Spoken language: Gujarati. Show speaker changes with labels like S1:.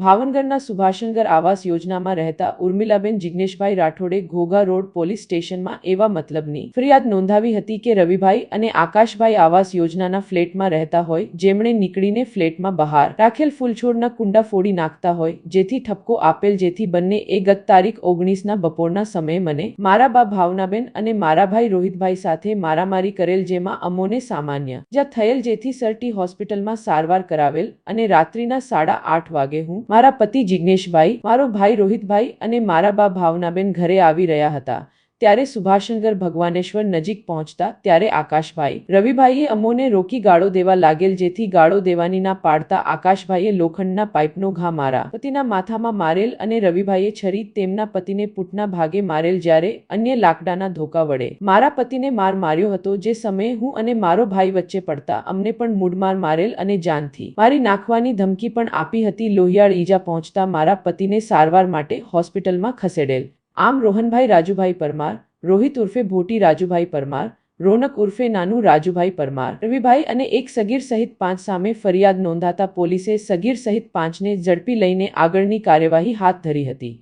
S1: ભાવનગરના સુભાષનગર આવાસ યોજનામાં રહેતા ઉર્મિલાબેન જિગ્નેશભાઈ રાઠોડે ઘોઘા રોડ પોલીસ સ્ટેશનમાં એવા મતલબની ફરિયાદ નોંધાવી હતી કે રવિભાઈ અને આકાશભાઈ આવાસ યોજનાના ફ્લેટમાં રહેતા હોય, જેમણે નીકળીને ફ્લેટમાં બહાર રાખેલ ફૂલછોડના કુંડા ફોડી નાખતા હોય, જેથી ઠપકો આપેલ જેથી બંને એ ગત તારીખ ઓગણીસના બપોરના સમયે મને મારા બા ભાવનાબેન અને મારા ભાઈ રોહિતભાઈ સાથે મારામારી કરેલ જેમાં અમોને સામાન્ય જ્યાં થયેલ જેથી સરટી હોસ્પિટલમાં સારવાર કરાવેલ અને રાત્રિના સાડા આઠ વાગે હું મારા પતિ જિગ્નેશભાઈ મારો ભાઈ રોહિતભાઈ અને મારા બા ભાવનાબેન ઘરે આવી રહ્યા હતા. ત્યારે સુભાષનગર ભગવાનેશ્વર નજીક પહોંચતા ત્યારે આકાશભાઈ. રવિભાઈએ અમોને રોકી ગાળો દેવા લાગેલ જેથી ગાળો દેવાની ના પાડતા આકાશભાઈએ લોખંડના પાઇપનો ઘા મારા. પતિના માથામાં મારેલ અને રવિભાઈએ છરી તેમના પતિને પૂટના ભાગે મારેલ જ્યારે અન્ય લાકડાના ધોકા વડે. મારા પતિને માર માર્યો હતો જે સમયે હું અને મારો ભાઈ વચ્ચે પડતા અમને પણ મૂડમાર મારેલ અને જાનથી. મારી નાખવાની ધમકી પણ આપી હતી લોહિયાળ ઈજા પહોંચતા મારા પતિને સારવાર માટે હોસ્પિટલમાં ખસેડેલ. આમ રોહનભાઈ રાજુભાઈ પરમાર, રોહિત ઉર્ફે ભોટી રાજુભાઈ પરમાર, રોનક ઉર્ફે નાનું રાજુભાઈ પરમાર. રવિભાઈ અને એક સગીર સહિત પાંચ સામે ફરિયાદ નોંધાતા પોલીસે સગીર સહિત પાંચને ઝડપી લઈને આગળની કાર્યવાહી હાથ ધરી હતી.